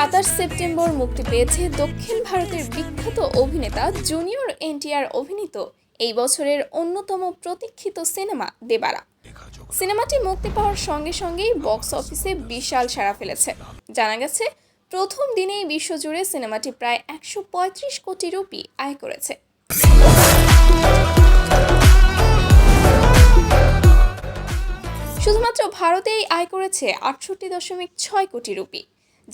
সাতাশ সেপ্টেম্বর মুক্তি পেয়েছে দক্ষিণ ভারতের বিখ্যাত অভিনেতা জুনিয়র এনটিআর অভিনীত এই বছরের অন্যতম প্রতীক্ষিত সিনেমা দেবারা। সিনেমাটি মুক্তি পাওয়ার সঙ্গে সঙ্গেই বক্স অফিসে বিশাল সাড়া ফেলেছে। জানা গেছে, প্রথম দিনেই বিশ্বজুড়ে সিনেমাটি প্রায় একশো পঁয়ত্রিশ কোটি রুপি আয় করেছে। শুধুমাত্র ভারতেই আয় করেছে আটষট্টি দশমিক ছয় কোটি রুপি।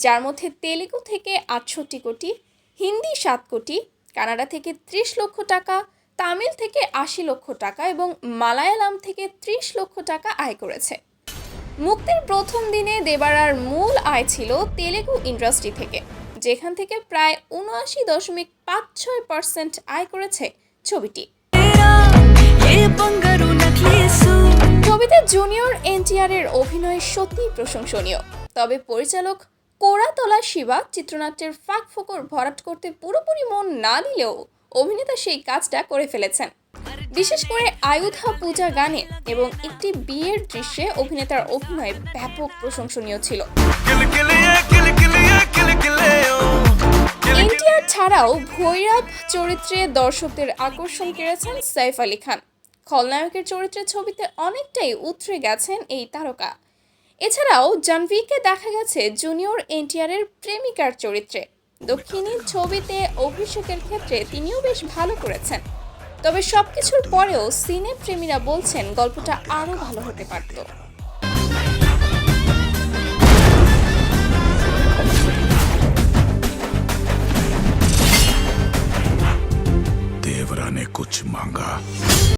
যার মধ্যে তেলেগু থেকে আটষট্টি কোটি, হিন্দি সাত কোটি, কানাডা থেকে ত্রিশ লক্ষ টাকা, তামিল থেকে আশি লক্ষ টাকা এবং মালায়ালাম থেকে ত্রিশ লক্ষ টাকা আয় করেছে। মুক্তির প্রথম দিনে দেবারার মূল আয় ছিল তেলেগু ইন্ডাস্ট্রি থেকে, যেখান থেকে প্রায় উনআশি দশমিক পাঁচ ছয় পার্সেন্ট আয় করেছে ছবিটি। ছবিতে জুনিয়র এনটিআর এর অভিনয় সত্যি প্রশংসনীয়, তবে পরিচালক কোরাতলা শিবা চিত্রনাট্যের ফাঁক ফোকর ভরাট করতে পুরোপুরি মন না দিলেও অভিনেতা সেই কাজটা করে ফেলেছেন। বিশেষ করে আয়ুধা পূজা গানে এবং একটি বিয়ের দৃশ্যে অভিনেতার অভিনয় ব্যাপক প্রশংসনীয় ছিল। এনটিআর ছাড়াও ভৈরব চরিত্রে দর্শকদের আকর্ষণ কেড়েছেন সাইফ আলী খান। খলনায়কের চরিত্রে ছবিতে অনেকটাই উতরে গেছেন এই তারকা। এছাড়াও জানভিকে দেখা গেছে জুনিয়র এনটিআর এর প্রেমিকার চরিত্রে দক্ষিণী ছবিতে অভিষেকের ক্ষেত্রে তিনিও বেশ ভালো করেছেন তবে সবকিছুর পরেও সিনে প্রেমীরা বলছেন গল্পটা আরও ভালো হতে পারত देवरा ने कुछ मांगा